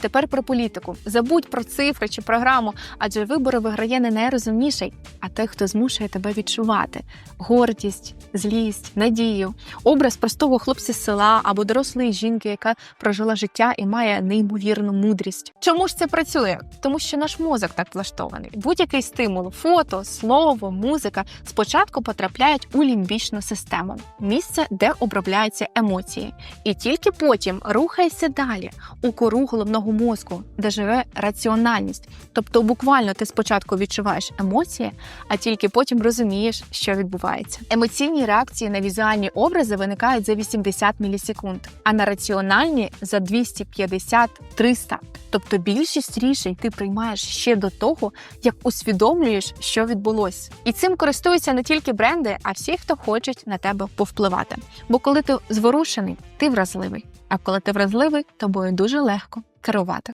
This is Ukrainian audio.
Тепер про політику. Забудь про цифри чи програму, адже вибори виграє не найрозумніший, а той, хто змушує тебе відчувати гордість, злість, надію, образ простого хлопця з села або дорослої жінки, яка прожила життя і має неймовірну мудрість. Чому ж це працює? Тому що наш мозок так влаштований. Будь-який стимул, фото, слово, музика спочатку потрапляють у лімбічну систему, місце, де обробляються емоції, і тільки потім рухається далі у кору головного мозку, де живе раціональність. Тобто, буквально ти спочатку відчуваєш емоції, а тільки потім розумієш, що відбувається. Емоційні реакції на візуальні образи виникають за 80 мілісекунд, а на раціональні за 250-300. Тобто більшість рішень ти приймаєш ще до того, як усвідомлюєш, що відбулося. І цим користуються не тільки бренди, а всі, хто хочуть на тебе повпливати. Бо коли ти зворушений, ти вразливий. А коли ти вразливий, тобою дуже легко керувати.